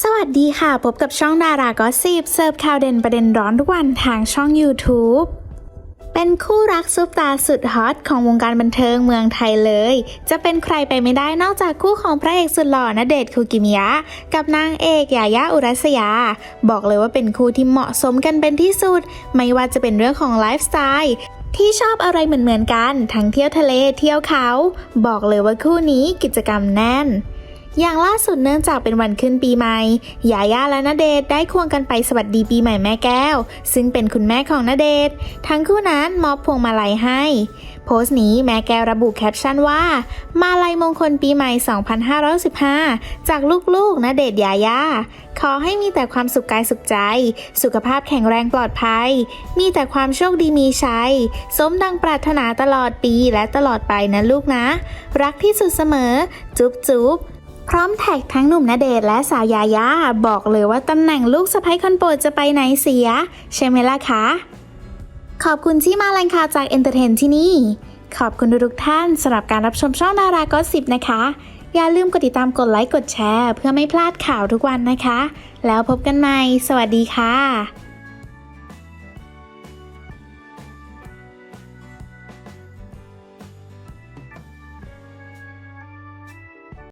สวัสดีค่ะ พบกับช่องดารากอสซิบเสิร์ฟข่าวเด่นประเด็นร้อนทุกวันทางช่อง YouTube เป็นคู่รักซุปตาสุดฮอตของวงการบันเทิงเมืองไทยเลย จะเป็นใครไปไม่ได้นอกจากคู่ของพระเอกสุดหล่อณเดชน์คูกิมิยะ กับนางเอกยายาอุรัสยา บอกเลยว่าเป็นคู่ที่เหมาะสมกันเป็นที่สุด ไม่ว่าจะเป็นเรื่องของไลฟ์สไตล์ที่ชอบอะไรเหมือนๆกัน ทั้งเที่ยวทะเลเที่ยวเขา บอกเลยว่าคู่นี้กิจกรรมแน่น อย่างล่าสุดเนื่องจากเป็นวันขึ้นปีใหม่ ยาย่าและณเดชได้ควงกันไปสวัสดีปีใหม่แม่แก้ว ซึ่งเป็นคุณแม่ของณเดช ทั้งคู่นั้นมอบพวงมาลัยให้ โพสต์นี้แม่แก้วระบุแคปชั่นว่า มาลัยมงคลปีใหม่ 2515 จากลูกๆณเดชยาย่า ขอให้มีแต่ความสุขกายสุขใจ สุขภาพแข็งแรงปลอดภัย มีแต่ความโชคดีมีชัย สมดังปรารถนาตลอดปีและตลอดไปนะลูกนะ รักที่สุดเสมอ จุ๊บจุ๊บ พร้อมแท็กทั้งหนุ่มณเดชและสาวยายา บอกเลยว่าตำแหน่งลูกสะใภ้คนโปรดจะไปไหนเสีย ใช่ไหมล่ะคะ ขอบคุณที่มาแรงข่าวจากเอนเตอร์เทนที่นี่ ขอบคุณทุกท่านสำหรับการรับชมช่องดารากอสิบนะคะ อย่าลืมกดติดตามกดไลค์กดแชร์ เพื่อไม่พลาดข่าวทุกวันนะคะ แล้วพบกันใหม่ สวัสดีค่ะ